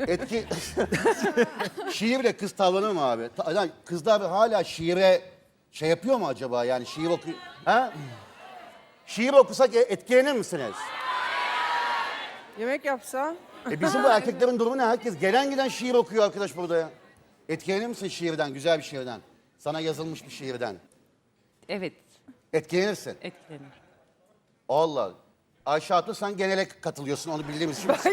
Etki... Şiirle kız tavlanır mı abi? Ta- lan kızlar hala şiire şey yapıyor mu acaba? Yani şiir oku... Ha? Şiir okusak e- etkilenir misiniz? Yemek yapsa E bizim bu erkeklerin durumu ne? Herkes gelen giden şiir okuyor arkadaş burada ya. Etkilenir misin şiirden, güzel bir şiirden? Sana yazılmış bir şiirden. Evet, Etkilenirsin. etkilenir. Allah. Ayşe Hatun sen genele katılıyorsun onu bildiğimiz için.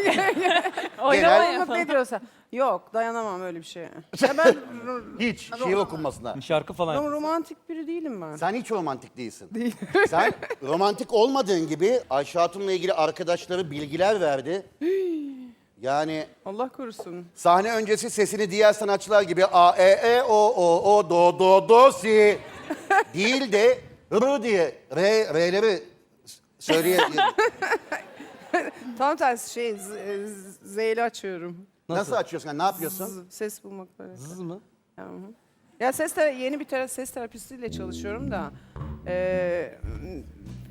Genel- ya. mutlu ediyorsa. Yok dayanamam öyle bir şeye. Ya ben Hiç şiir okunmasına. Şarkı falan. ro- romantik biri değilim ben. Sen hiç romantik değilsin. Sen romantik olmadığın gibi Ayşe Hatun'la ilgili arkadaşları bilgiler verdi. Yani Allah korusun. sahne öncesi sesini diğer sanatçılar gibi A, E, E, O, O, O, Do, Do, Do, Si değil de R diye R, R'leri söyleye... Tam tersi şey z- z- zeyli açıyorum. Nasıl açıyorsun? Yani ne yapıyorsun? Z- ses bulmak böyle. Zız mı? Hı. Ya ses tera- yeni bir tera- ses terapistiyle çalışıyorum da eee,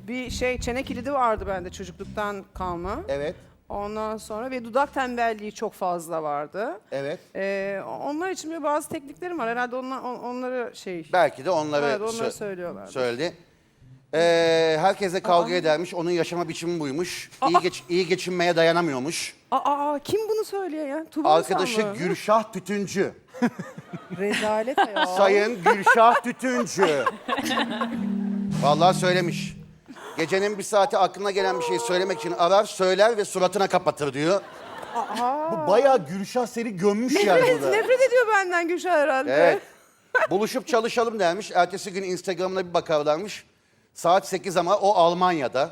bir şey çene kilidi vardı bende çocukluktan kalma. Evet, Ondan sonra ve dudak tembelliği çok fazla vardı. evet. Eee, onlar için bir bazı tekniklerim var. Herhalde onlar, on- onları şey Belki de onları Evet, onları sö- söylüyorlardı. söyledi. Ee, herkesle kavga edermiş. Onun yaşama biçimi buymuş. İyi, geç, iyi geçinmeye dayanamıyormuş. Aa, aa, kim bunu söylüyor ya? Tuba Arkadaşı Ünsal mı? Gülşah Tütüncü. Rezalet ya. Sayın Gülşah Tütüncü. Vallahi söylemiş. Gecenin bir saati aklına gelen bir şeyi söylemek için arar, söyler ve suratına kapatır diyor. Bu bayağı Gülşah seni gömmüş yani burada. nefret ediyor benden Gülşah herhalde. Evet. Buluşup çalışalım dermiş. Ertesi gün Instagram'ına bir bakarlarmış. Saat 8 ama o Almanya'da.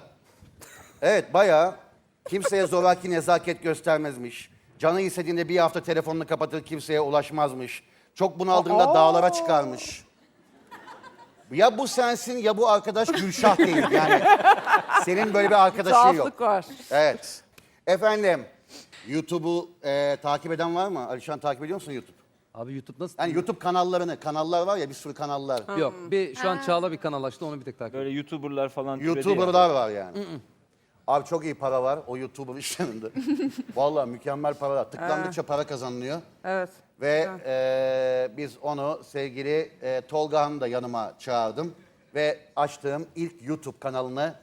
Evet bayağı kimseye zoraki nezaket göstermezmiş. Canı istediğinde bir hafta telefonunu kapatır kimseye ulaşmazmış. Çok bunaldığında dağlara çıkarmış. Ya bu sensin ya bu arkadaş Gülşah değil yani. Senin böyle bir arkadaşın yok. Tuhaflık var. Evet. Efendim YouTube'u e, takip eden var mı? Alişan takip ediyor musun YouTube? Abi YouTube nasıl? Yani YouTube kanallarını, kanallar var ya bir sürü kanallar. Yok bir şu an Çağla bir kanal açtı onu bir tek takip ediyorum. Böyle YouTuber'lar falan türedi ya. YouTuber'lar var yani. Abi çok iyi para var o YouTuber işlerinde. Vallahi mükemmel para var. Tıklandıkça para kazanılıyor. Evet. Ve e, biz onu sevgili e, Tolga Han'ı da yanıma çağırdım. Ve açtığım ilk YouTube kanalını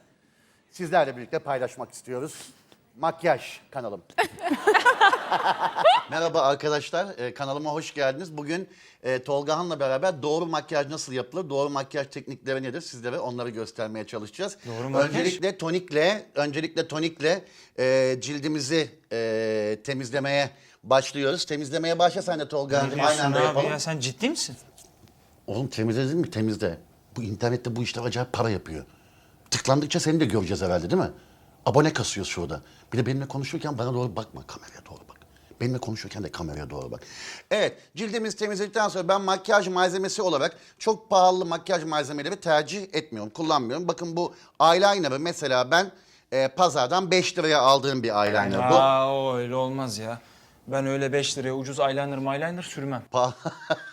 sizlerle birlikte paylaşmak istiyoruz. Makyaj kanalım. Merhaba arkadaşlar, e, kanalıma hoş geldiniz. Bugün e, Tolga Han'la beraber doğru makyaj nasıl yapılır, doğru makyaj teknikleri nedir sizlere onları göstermeye çalışacağız. Doğru makyaj? Öncelikle tonikle, öncelikle tonikle e, cildimizi e, temizlemeye başlıyoruz. Temizlemeye başla sen de Tolga Han'cığım. Ne Aynı diyorsun anda abi yapalım. ya sen ciddi misin? Oğlum temizledin mi? Temizle. Bu internette bu işler acayip para yapıyor. Tıklandıkça seni de göreceğiz herhalde değil mi? Abone kasıyoruz şurada. Bir de benimle konuşurken bana doğru bakma. Kameraya doğru bak. Benimle konuşurken de kameraya doğru bak. Evet, cildimizi temizledikten sonra ben makyaj malzemesi olarak çok pahalı makyaj malzemeleri tercih etmiyorum, kullanmıyorum. Bakın bu eyeliner'ı mesela ben e, pazardan 5 liraya aldığım bir eyeliner bu. Aa o öyle olmaz ya. Ben öyle 5 liraya ucuz eyeliner eyeliner sürmem. Pa-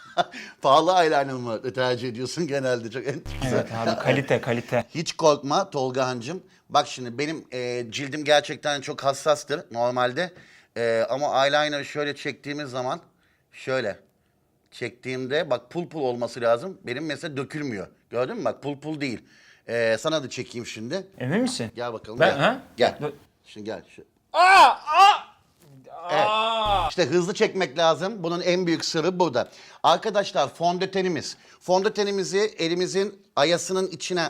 pahalı eyeliner mı tercih ediyorsun genelde? Çok enteresan. Evet abi kalite kalite. Hiç korkma Tolgahancığım. Bak şimdi benim e, cildim gerçekten çok hassastır normalde. E, ama eyeliner şöyle çektiğimiz zaman şöyle çektiğimde bak pul pul olması lazım. Benim mesela dökülmüyor. Gördün mü bak pul pul değil. E, sana da çekeyim şimdi. Emin misin? Gel bakalım. Ben- gel. ha? Gel. Şimdi gel. Şu. Aa! İşte hızlı çekmek lazım. Bunun en büyük sırrı burada. Arkadaşlar fondötenimiz. Fondötenimizi elimizin ayasının içine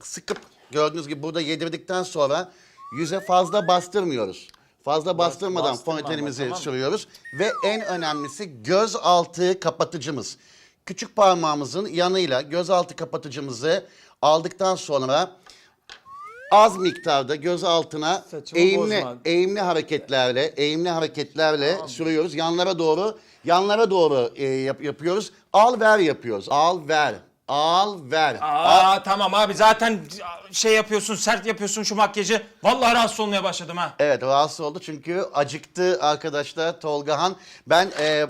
sıkıp gördüğünüz gibi burada yedirdikten sonra yüze fazla bastırmıyoruz. Fazla bastırmadan bastırma ama, fondötenimizi tamam sürüyoruz. Ve en önemlisi göz altı kapatıcımız. Küçük parmağımızın yanıyla göz altı kapatıcımızı aldıktan sonra az miktarda göz altına Saçımı eğimli bozma. eğimli hareketlerle eğimli hareketlerle sürüyoruz. Yanlara doğru yanlara doğru e, yap- yapıyoruz. Al ver yapıyoruz. Al ver. Al ver. Aa tamam abi zaten şey yapıyorsun sert yapıyorsun şu makyajı. Vallahi rahatsız olmaya başladım ha. Evet rahatsız oldu çünkü acıktı arkadaşlar Tolga Han. Ben e,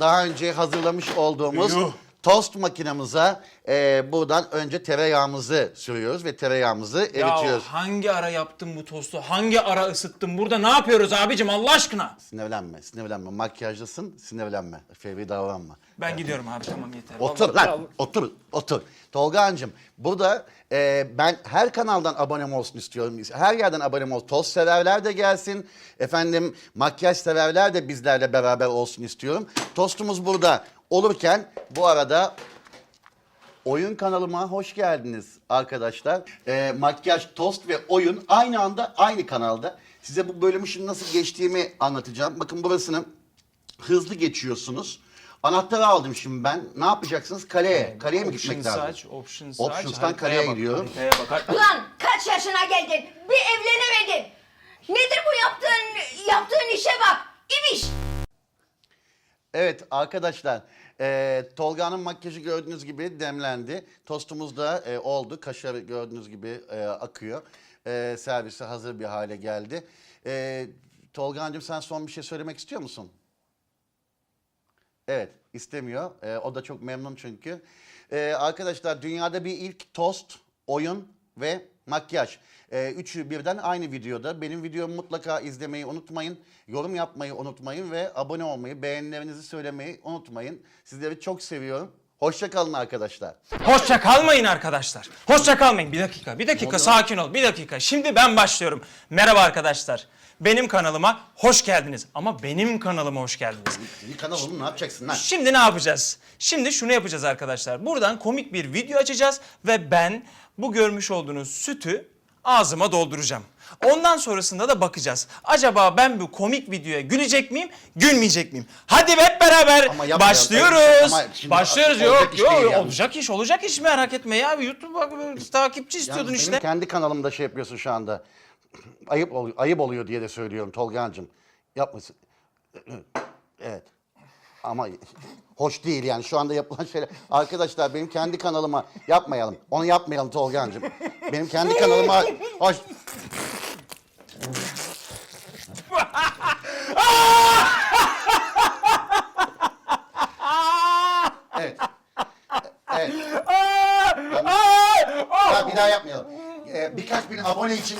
daha önce hazırlamış olduğumuz Yuh. Tost makinamıza e, buradan önce tereyağımızı sürüyoruz ve tereyağımızı Ya eritiyoruz. hangi ara yaptın bu tostu? Hangi ara ısıttın? Burada ne yapıyoruz abicim Allah aşkına? Sinirlenme, sinirlenme. Makyajlısın, sinirlenme. Fevri davranma. Ben gidiyorum abi tamam yeter. Otur Vallahi- lan, otur, otur. Tolga'cığım burada e, ben her kanaldan abonem olsun istiyorum. Her yerden abonem olsun. Toz severler de gelsin. Efendim makyaj severler de bizlerle beraber olsun istiyorum. Tostumuz burada olurken bu arada Oyun kanalıma hoş geldiniz arkadaşlar. Ee, makyaj, tost ve oyun aynı anda aynı kanalda. Size bu bölümü şimdi nasıl geçtiğimi anlatacağım. Bakın burasını hızlı geçiyorsunuz. Anahtarı aldım şimdi ben. Ne yapacaksınız? Kaleye. Kaleye mi gitmek lazım? saç, option saç. Options'tan haritaya kaleye bak, gidiyorum. Haritaya bak. Ulan kaç yaşına geldin? Bir evlenemedin. Nedir bu yaptığın yaptığın işe bak. İbiş. Evet arkadaşlar e, Tolga'nın makyajı gördüğünüz gibi demlendi. Tostumuz da e, oldu. Kaşarı gördüğünüz gibi e, akıyor. E, servise hazır bir hale geldi. E, Tolga'cığım sen son bir şey söylemek istiyor musun? Evet istemiyor. E, o da çok memnun çünkü. E, arkadaşlar dünyada bir ilk tost, oyun ve makyaj. E, üçü birden aynı videoda. Benim videomu mutlaka izlemeyi unutmayın. Yorum yapmayı unutmayın ve abone olmayı, beğenilerinizi söylemeyi unutmayın. Sizleri çok seviyorum. Hoşça kalın arkadaşlar. Hoşça kalmayın arkadaşlar. Hoşça kalmayın. Bir dakika, bir dakika sakin ol. Bir dakika. Şimdi ben başlıyorum. Merhaba arkadaşlar. Benim kanalıma hoş geldiniz. Ama benim kanalıma hoş geldiniz. Bir kanal oğlum ne yapacaksın lan? Şimdi ne yapacağız? Şimdi şunu yapacağız arkadaşlar. Buradan komik bir video açacağız ve ben bu görmüş olduğunuz sütü ağzıma dolduracağım. Ondan sonrasında da bakacağız. Acaba ben bu komik videoya gülecek miyim, gülmeyecek miyim? Hadi hep beraber Ama yapmayalım. başlıyoruz. Ama şimdi Başlıyoruz. olacak Yok iş yok değil yani. olacak iş olacak iş merak etme ya. YouTube bak takipçi istiyordun Yalnız işte. Benim kendi kanalımda şey yapıyorsun şu anda. Ayıp oluyor, ayıp oluyor diye de söylüyorum Tolga'cığım. Yapmasın. Evet. Ama hoş değil yani şu anda yapılan şeyler. Arkadaşlar benim kendi kanalıma yapmayalım. Onu yapmayalım Tolga'cığım. Benim kendi kanalıma hoş... Evet. Evet. Ya bir daha yapmayalım. Ee, birkaç bin abone için...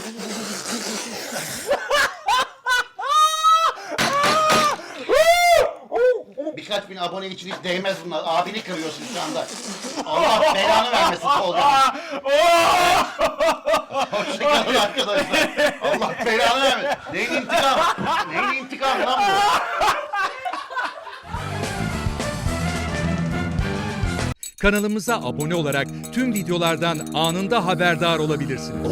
birkaç bin abone için hiç değmez bunlar. Abini kırıyorsun şu anda. Allah belanı vermesin Tolga. Hoşçakalın arkadaşlar. Allah belanı vermesin. Neyin intikam? Neyin intikam lan bu? Kanalımıza abone olarak tüm videolardan anında haberdar olabilirsiniz.